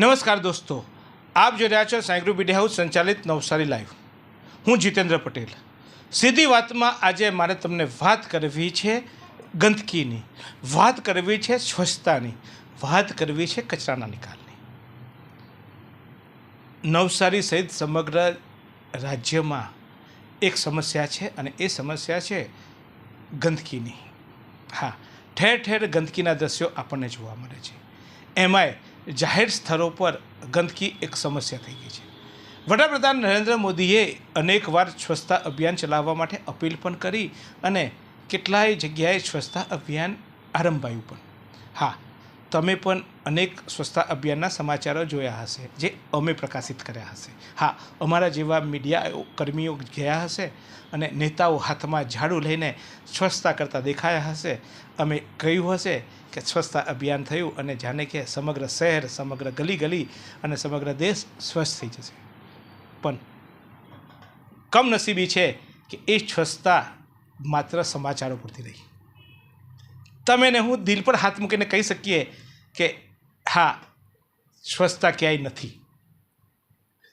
નમસ્કાર દોસ્તો. આપ જોઈ રહ્યા છો સાયગ્રુ મીડિયા હાઉસ સંચાલિત નવસારી લાઈવ. હું જીતેન્દ્ર પટેલ. સીધી વાતમાં આજે મારે તમને વાત કરવી છે ગંદકીની. વાત કરવી છે સ્વચ્છતાની. વાત કરવી છે કચરાના નિકાલની. નવસારી સહિત સમગ્ર રાજ્યમાં એક સમસ્યા છે અને એ સમસ્યા છે ગંદકીની. હા, ઠેર ઠેર ગંદકીના દ્રશ્યો આપણને જોવા મળે છે. એમાંય જાહેર સ્થળો પર ગંદકી એક સમસ્યા થઈ ગઈ છે. વડાપ્રધાન નરેન્દ્ર મોદીએ અનેકવાર સ્વચ્છતા અભિયાન ચલાવવા માટે અપીલ પણ કરી અને કેટલાય જગ્યાએ સ્વચ્છતા અભિયાન આરંભાયું પણ. હા તમે પણ અનેક સ્વચ્છતા અભિયાનના સમાચારો જોયા હશે, જે અમે પ્રકાશિત કર્યા હશે. હા, અમારા જેવા મીડિયા કર્મીઓ ગયા હશે અને નેતાઓ હાથમાં ઝાડુ લઈને સ્વચ્છતા કરતા દેખાયા હશે. અમે કહ્યું હશે કે સ્વચ્છતા અભિયાન થયું અને જાણે કે સમગ્ર શહેર, સમગ્ર ગલી ગલી અને સમગ્ર દેશ સ્વચ્છ થઈ જશે. પણ કમનસીબી છે કે એ સ્વચ્છતા માત્ર સમાચારો પૂરતી રહી તમે ને હું દિલ પર હાથ મૂકીને કહી શકીએ કે, હા, સ્વચ્છતા ક્યાંય નથી.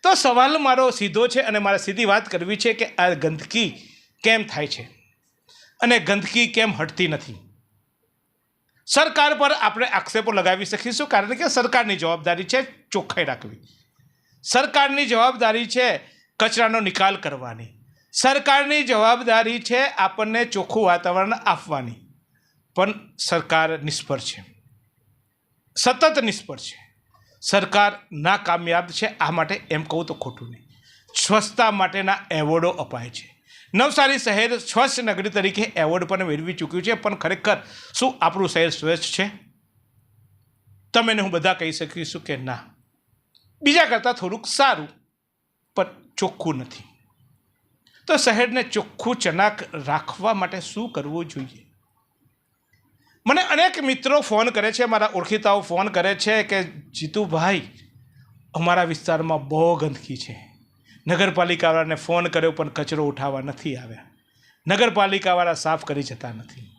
તો સવાલ મારો સીધો છે અને મારે સીધી વાત કરવી છે કે આ ગંદકી કેમ થાય છે અને ગંદકી કેમ હટતી નથી? સરકાર પર આપણે આક્ષેપો લગાવી શકીશું કારણ કે સરકારની જવાબદારી છે ચોખ્ખાઈ રાખવી. સરકારની જવાબદારી છે કચરાનો નિકાલ કરવાની. સરકારની જવાબદારી છે આપણને ચોખ્ખું વાતાવરણ આપવાની. પણ સરકાર નિષ્ફળ છે. સતત નિષ્ફળ છે. સરકાર નાકામયાબ છે. આ માટે એમ કહું તો ખોટું નહીં. સ્વચ્છતા માટેના એવોર્ડો અપાય છે. નવસારી શહેર સ્વચ્છ નગરી તરીકે એવોર્ડ પણ મેળવી ચૂક્યું છે. પણ ખરેખર શું આપણું શહેર સ્વચ્છ છે? તમે હું બધા કહી શકીશું કે ના. બીજા કરતાં થોડુંક સારું, પણ ચોખ્ખું નથી. તો શહેરને ચોખ્ખું ચનાક રાખવા માટે શું કરવું જોઈએ? મને અનેક મિત્રો ફોન કરે છે, મારા ઓળખીતાઓ ફોન કરે છે કે, જીતુભાઈ, અમારા વિસ્તારમાં બહુ ગંદકી છે. નગરપાલિકાવાળાને ફોન કર્યો પણ કચરો ઉઠાવવા નથી આવ્યા. નગરપાલિકાવાળા સાફ કરી જતા નથી.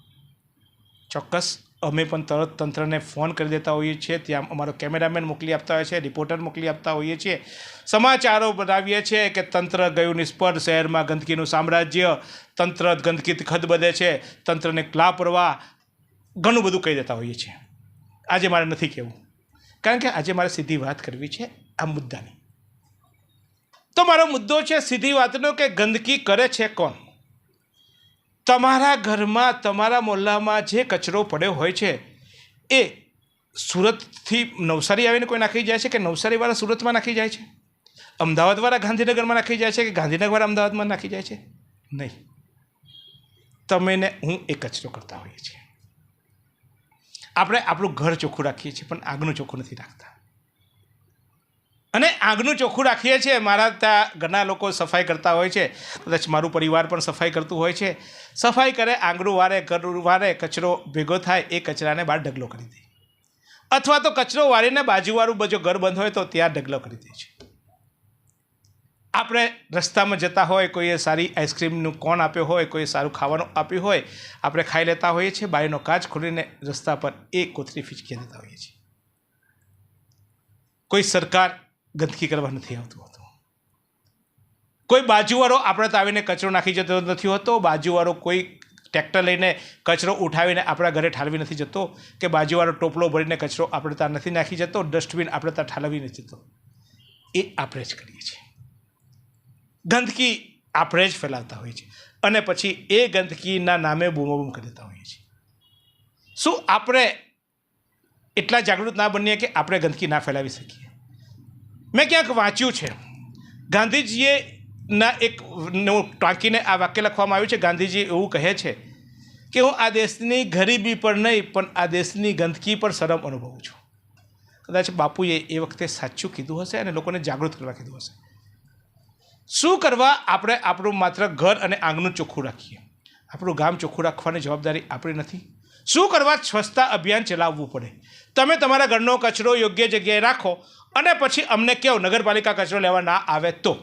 ચોક્કસ, અમે પણ તરત તંત્રને ફોન કરી દેતા હોઈએ છીએ. ત્યાં અમારો કેમેરામેન મોકલી આપતા હોય છે, રિપોર્ટર મોકલી આપતા હોઈએ છીએ. સમાચારો બનાવીએ છીએ કે તંત્ર ગયું નિષ્ફળ, શહેરમાં ગંદકીનું સામ્રાજ્ય, તંત્ર ગંદકીથી ખદબદે છે, તંત્રને લાપરવાહ ઘણું બધું કહી દેતા હોઈએ છીએ. આજે મારે નથી કહેવું. કારણ કે આજે મારે સીધી વાત કરવી છે આ મુદ્દાની. તો મારો મુદ્દો છે સીધી વાતનો કે ગંદકી કરે છે કોણ? તમારા ઘરમાં તમારા મોહલ્લામાં જે કચરો પડ્યો હોય છે, એ સુરતથી નવસારી આવીને કોઈ નાખી જાય છે કે નવસારીવાળા સુરતમાં નાખી જાય છે? અમદાવાદવાળા ગાંધીનગરમાં નાખી જાય છે કે ગાંધીનગરવાળા અમદાવાદમાં નાખી જાય છે? નહીં. તમે ને હું એ કચરો કરતા હોઈએ છીએ. આપણે આપણું ઘર ચોખ્ખું રાખીએ છીએ, પણ આગનું ચોખ્ખું નથી રાખતા. અને આગનું ચોખ્ખું રાખીએ છીએ, મારા ત્યાં ઘણા લોકો સફાઈ કરતા હોય છે, કદાચ મારું પરિવાર પણ સફાઈ કરતું હોય છે. સફાઈ કરે આંગણું વારે ઘર વારે, કચરો ભેગો થાય, એ કચરાને બહાર ઢગલો કરી દે. અથવા તો કચરો વાળીને બાજુવાળું, જો ઘર બંધ હોય તો ત્યાં ઢગલો કરી દે છે. આપણે રસ્તામાં જતા હોય, કોઈએ સારી આઈસ્ક્રીમનું કોણ આપ્યો હોય, કોઈએ સારું ખાવાનું આપ્યું હોય, આપણે ખાઈ લેતા હોઈએ છીએ, બારીનો કાચ ખોલીને રસ્તા પર એ કોથળી ફીચકી દેતા હોઈએ છીએ. કોઈ સરકાર ગંદકી કરવા નથી આવતું હોતું. કોઈ બાજુવાળો આપણે તો આવીને કચરો નાખી જતો નથી હોતો, બાજુવાળો કોઈ ટ્રેક્ટર લઈને કચરો ઉઠાવીને આપણા ઘરે ઠાલવી નથી જતો, કે બાજુવાળો ટોપલો ભરીને કચરો આપણે ત્યાં નથી નાખી જતો ડસ્ટબિન આપણે ત્યાં ઠાલવી નથી જતો. એ આપણે જ કરીએ છીએ. ગંદકી આપણે જ ફેલાવતા હોઈએ છીએ. અને પછી એ ગંદકીના નામે બૂમોબૂમ કરી દેતા હોઈએ છીએ. શું આપણે એટલા જાગૃત ના બનીએ કે આપણે ગંદકી ના ફેલાવી શકીએ? મેં ક્યાંક વાંચ્યું છે, ગાંધીજીએ ના એક ટાંકીને આ વાક્ય લખવામાં આવ્યું છે, ગાંધીજી એવું કહે છે કે હું આ દેશની ગરીબી પર નહીં, પણ આ દેશની ગંદકી પર શરમ અનુભવું છું. કદાચ બાપુએ એ વખતે સાચું કીધું હશે અને લોકોને જાગૃત કરવા કીધું હશે. શું કરવા આપણે આપણું માત્ર ઘર અને આંગણું ચોખ્ખું રાખીએ? આપણું ગામ ચોખ્ખું રાખવાની જવાબદારી આપણી નથી. શું કરવા સ્વચ્છતા અભિયાન ચલાવવું પડે? તમે તમારા ઘરનો કચરો યોગ્ય જગ્યાએ રાખો અને પછી અમને કહો નગરપાલિકા કચરો લેવા ના આવે તો.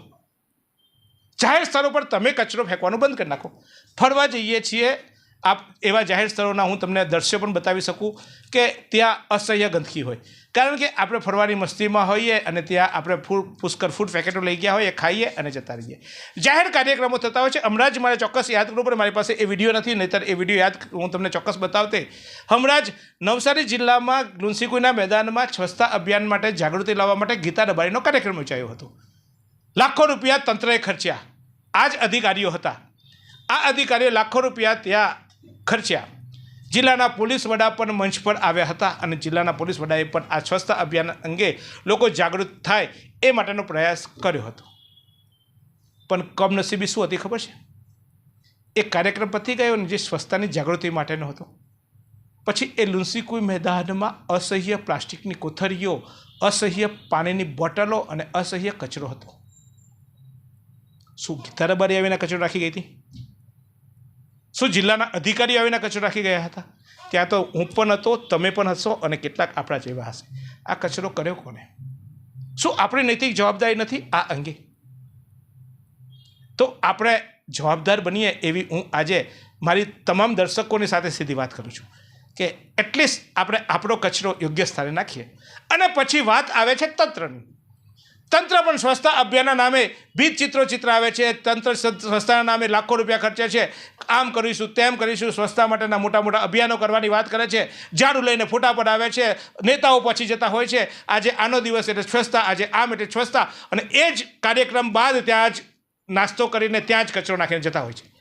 જાહેર સ્થળો પર તમે કચરો ફેંકવાનું બંધ કરી નાખો. ફરવા જઈએ છીએ આપ એવા જાહેર સ્થળોના હું તમને દ્રશ્યો પણ બતાવી શકું કે ત્યાં અસહ્ય ગંદકી હોય. કારણ કે આપણે ફરવાની મસ્તીમાં હોઈએ અને ત્યાં આપણે ફૂડ પુષ્કર ફૂડ પેકેટો લઈ ગયા હોઈએ, ખાઈએ અને જતા રહીએ. જાહેર કાર્યક્રમો થતા હોય છે. હમણાં જ મારે ચોક્કસ યાદ કરવું પણ મારી પાસે એ વીડિયો નથી, નહીતર એ વીડિયો યાદ હું તમને ચોક્કસ બતાવતે. હમણાં જ નવસારી જિલ્લામાં લુન્સીકુઈના મેદાનમાં સ્વચ્છતા અભિયાન માટે જાગૃતિ લાવવા માટે ગીતા રબારીનો કાર્યક્રમ યોજાયો હતો. લાખો રૂપિયા તંત્રએ ખર્ચ્યા. આ જ અધિકારીઓ હતા. આ અધિકારીઓ લાખો રૂપિયા ત્યાં ખર્ચ્યા. જિલ્લાના પોલીસ વડા પણ મંચ પર આવ્યા હતા અને જિલ્લાના પોલીસ વડાએ પણ આ સ્વચ્છતા અભિયાન અંગે લોકો જાગૃત થાય એ માટેનો પ્રયાસ કર્યો હતો. પણ કમનસીબી શું હતી ખબર છે? એ કાર્યક્રમ પતી ગયો ને જે સ્વચ્છતાની જાગૃતિ માટેનો હતો. પછી એ લુન્સીકુઈ મેદાનમાં અસહ્ય પ્લાસ્ટિકની કોથળીઓ, અસહ્ય પાણીની બોટલો અને અસહ્ય કચરો હતો. શું ગીતા રબારી આવીને કચરો રાખી ગઈ હતી? શું જિલ્લાના અધિકારીઓ આવીને કચરો રાખી ગયા હતા? ત્યાં તો હું પણ હતો, તમે પણ હશો અને કેટલાક આપણા જેવા હશે. આ કચરો કર્યો કોને? શું આપણી નૈતિક જવાબદારી નથી આ અંગે? તો આપણે જવાબદાર બનીએ એવી હું આજે મારી તમામ દર્શકોની સાથે સીધી વાત કરું છું કે એટલીસ્ટ આપણે આપણો કચરો યોગ્ય સ્થાને નાખીએ. અને પછી વાત આવે છે તંત્રની. તંત્ર પણ સ્વચ્છતા અભિયાનના નામે ભીત ચિત્રો ચિત્ર આવે છે, તંત્ર સ્વચ્છતાના નામે લાખો રૂપિયા ખર્ચે છે. આમ કરીશું, તેમ કરીશું સ્વચ્છતા માટેના મોટા મોટા અભિયાનો કરવાની વાત કરે છે. ઝાડુ લઈને ફોટા પડાવે છે, નેતાઓ પછી જતા હોય છે. આજે આનો દિવસ એટલે સ્વચ્છતા આજે આમ એટલે સ્વચ્છતા અને એ જ કાર્યક્રમ બાદ ત્યાં જ નાસ્તો કરીને ત્યાં જ કચરો નાખીને જતા હોય છે.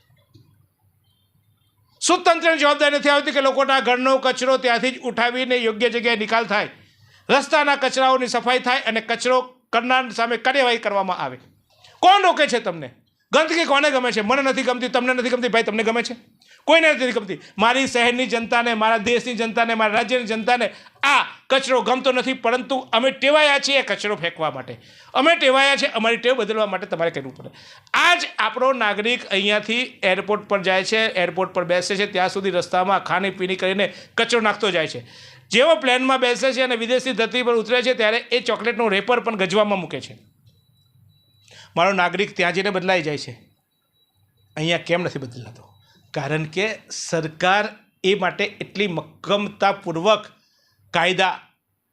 શું જવાબદારી નથી આવતી કે લોકોના ઘરનો કચરો ત્યાંથી જ ઉઠાવીને યોગ્ય જગ્યાએ નિકાલ થાય. રસ્તાના કચરાઓની સફાઈ થાય અને કચરો કરનાર સામે કાર્યવાહી કરવામાં આવે. કોણ રોકે છે તમને? ગંદકી કોને ગમે છે? મને નથી ગમતી, તમને નથી ગમતી, ભાઈ, તમને ગમે છે? કોઈને નથી ગમતી. મારી શહેરની જનતાને, મારા દેશની જનતાને, મારા રાજ્યની જનતાને આ કચરો ગમતો નથી, પરંતુ અમે ટેવાયા છીએ કચરો ફેંકવા માટે. અમે ટેવાયા છે અમારી ટેવ બદલવા માટે તમારે કરવું પડે. આ જ આપણો નાગરિક અહીંયાથી એરપોર્ટ પર જાય છે, એરપોર્ટ પર બેસે છે, ત્યાં સુધી રસ્તામાં ખાણી પીણી કરીને કચરો નાખતો જાય છે. જેવો પ્લેનમાં બેસે છે અને વિદેશી ધરતી પર ઉતરે છે, ત્યારે એ ચોકલેટનું રેપર પણ ગજવામાં મૂકે છે. મારો નાગરિક ત્યાં જઈને બદલાઈ જાય છે. અહીંયા કેમ નથી બદલાતો? કારણ કે સરકાર એ માટે એટલી મક્કમતાપૂર્વક કાયદા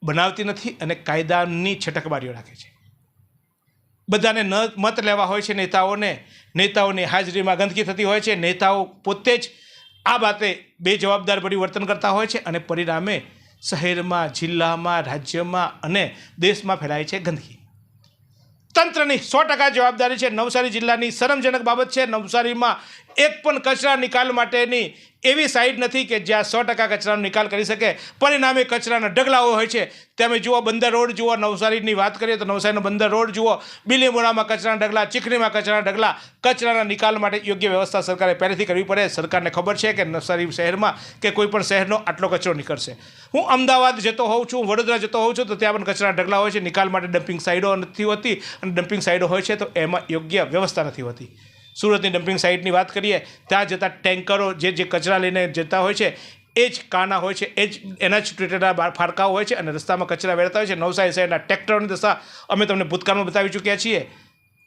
બનાવતી નથી અને કાયદાની છટકબારીઓ રાખે છે. બધાને ન મત લેવા હોય છે નેતાઓને. નેતાઓની હાજરીમાં ગંદકી થતી હોય છે. નેતાઓ પોતે જ આ બાતે બે જવાબદારભર્યું વર્તન કરતા હોય છે અને પરિણામે શહેરમાં, જિલ્લામાં, રાજ્યમાં અને દેશમાં ફેલાય છે ગંદકી. તંત્રની સો ટકા જવાબદારી છે નવસારી જિલ્લાની શરમજનક બાબત છે. નવસારીમાં એક પણ કચરા નિકાલ માટેની એવી સાઇટ નથી કે જ્યાં સો ટકા કચરાનો નિકાલ કરી શકે. પરિણામે કચરાના ઢગલાઓ હોય છે. તમે જુઓ બંદર રોડ, જુઓ નવસારીની વાત કરીએ તો નવસારીનો બંદર રોડ, જુઓ બિલીમોરામાં કચરાના ઢગલા, ચીખલીમાં કચરાના ઢગલા, કચરાના નિકાલ માટે યોગ્ય વ્યવસ્થા સરકારે પહેલેથી કરવી પડે. સરકારને ખબર છે કે નવસારી શહેરમાં કે કોઈ પણ શહેરનો આટલો કચરો નીકળશે. હું અમદાવાદ જતો હોઉં છું, વડોદરા જતો હોઉં છું, તો ત્યાં પણ કચરાના ઢગલા હોય છે. નિકાલ માટે ડમ્પિંગ સાઇડો નથી હોતી અને ડમ્પિંગ સાઇડો હોય છે તો એમાં યોગ્ય વ્યવસ્થા નથી હોતી. સુરતની ડમ્પિંગ સાઇટની વાત કરીએ, ત્યાં જતા ટેન્કરો જે જે કચરા લઈને જતા હોય છે, એ જ કાના હોય છે, એ જ એના જ તૂટેલા ફાળકાઓ હોય છે અને રસ્તામાં કચરા વેરતા હોય છે. નવસારી શહેરના ટ્રેક્ટરોની દશા અમે તમને ભૂતકાળમાં બતાવી ચૂક્યા છીએ.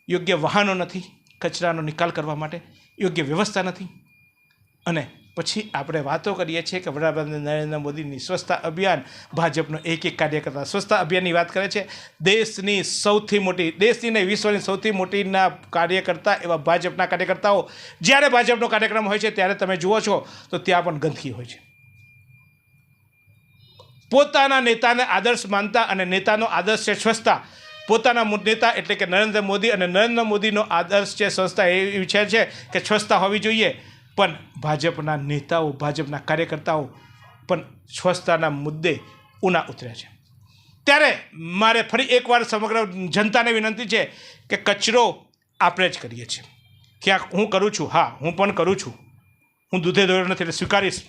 યોગ્ય વાહનો નથી કચરાનો નિકાલ કરવા માટે, યોગ્ય વ્યવસ્થા નથી. અને પછી આપણે વાતો કરીએ છીએ કે વડાપ્રધાન નરેન્દ્ર મોદીની સ્વચ્છતા અભિયાન, ભાજપનો એક એક કાર્યકર્તા સ્વચ્છતા અભિયાનની વાત કરે છે. દેશની સૌથી મોટી, દેશની નહીં, વિશ્વની સૌથી મોટીના કાર્યકર્તા એવા ભાજપના કાર્યકર્તાઓ. જ્યારે ભાજપનો કાર્યક્રમ હોય છે, ત્યારે તમે જુઓ છો, તો ત્યાં પણ ગંદકી હોય છે. પોતાના નેતાને આદર્શ માનતા અને નેતાનો આદર્શ છે સ્વચ્છતા. પોતાના નેતા એટલે કે નરેન્દ્ર મોદી અને નરેન્દ્ર મોદીનો આદર્શ છે સંસ્થા એ વિચાર છે કે સ્વચ્છતા હોવી જોઈએ. પણ ભાજપના નેતાઓ, ભાજપના કાર્યકર્તાઓ પણ સ્વચ્છતાના મુદ્દે ઉના ઉતર્યા છે. ત્યારે મારે ફરી એકવાર સમગ્ર જનતાને વિનંતી છે કે કચરો આપણે જ કરીએ છીએ. ક્યાંક હું કરું છું, હા, હું પણ કરું છું. હું દૂધે દોડ્યો નથી, એટલે સ્વીકારીશ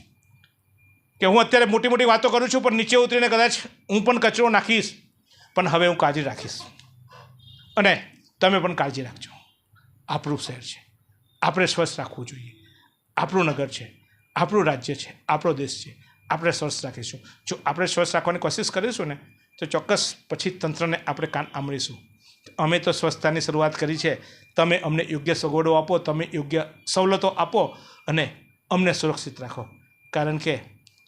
કે હું અત્યારે મોટી મોટી વાતો કરું છું, પણ નીચે ઉતરીને કદાચ હું પણ કચરો નાખીશ. પણ હવે હું કાળજી રાખીશ. અને તમે પણ કાળજી રાખજો. આપણું શહેર છે. આપણે સ્વચ્છ રાખવું જોઈએ. આપણું નગર છે, આપણું રાજ્ય છે, આપણો દેશ છે, આપણે સ્વસ્થ રાખીશું. જો આપણે સ્વસ્થ રાખવાની કોશિશ કરીશું ને, તો ચોક્કસ પછી તંત્રને આપણે કાન આંબળીશું. અમે તો સ્વચ્છતાની શરૂઆત કરી છે. તમે અમને યોગ્ય સગવડો આપો, તમે યોગ્ય સવલતો આપો અને અમને સુરક્ષિત રાખો. કારણ કે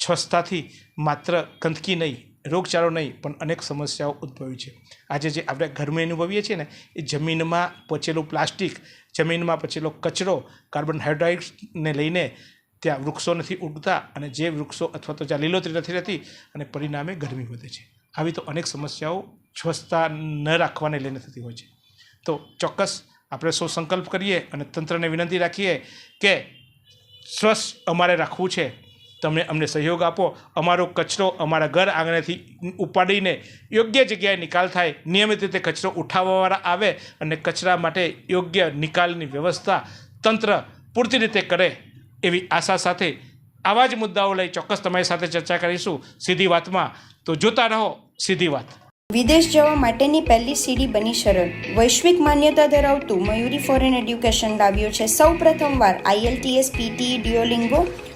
સ્વચ્છતાથી માત્ર ગંદકી નહીં રોગચાળો નહીં, પણ અનેક સમસ્યાઓ ઉદ્ભવી છે. આજે જે આપણે ઘરમાં અનુભવીએ છીએ ને, એ જમીનમાં પચેલું પ્લાસ્ટિક, જમીનમાં પચેલો કચરો, કાર્બન હાઇડ્રાઇડ્સને લઈને ત્યાં વૃક્ષો નથી ઉગતા અને જે વૃક્ષો અથવા તો જ્યાં લીલોતરી નથી રહેતી, અને પરિણામે ગરમી વધે છે. આવી તો અનેક સમસ્યાઓ સ્વચ્છતા ન રાખવાને લઈને થતી હોય છે. તો ચોક્કસ આપણે સૌ સંકલ્પ કરીએ અને તંત્રને વિનંતી રાખીએ કે સ્વચ્છ અમારે રાખવું છે. તમે અમને સહયોગ આપો. અમારો કચરો અમારા ઘર આંગણેથી ઉપાડીને યોગ્ય જગ્યાએ નિકાલ થાય. નિયમિત રીતે કચરો ઉઠાવવાવાળા આવે અને કચરા માટે યોગ્ય નિકાલની વ્યવસ્થા તંત્ર પૂરતી રીતે કરે એવી આશા સાથે આવા જ મુદ્દાઓ લઈ ચોક્કસ તમારી સાથે ચર્ચા કરીશું. સીધી વાતમાં તો જોતા રહો સીધી વાત. વિદેશ જવા માટેની પહેલી સીડી બની સરળ. વૈશ્વિક માન્યતા ધરાવતું મયુરી ફોરેન એડ્યુકેશન લાવ્યું છે. સૌ પ્રથમવાર આઈએલટીએસ પીટી ડિયોલિંગો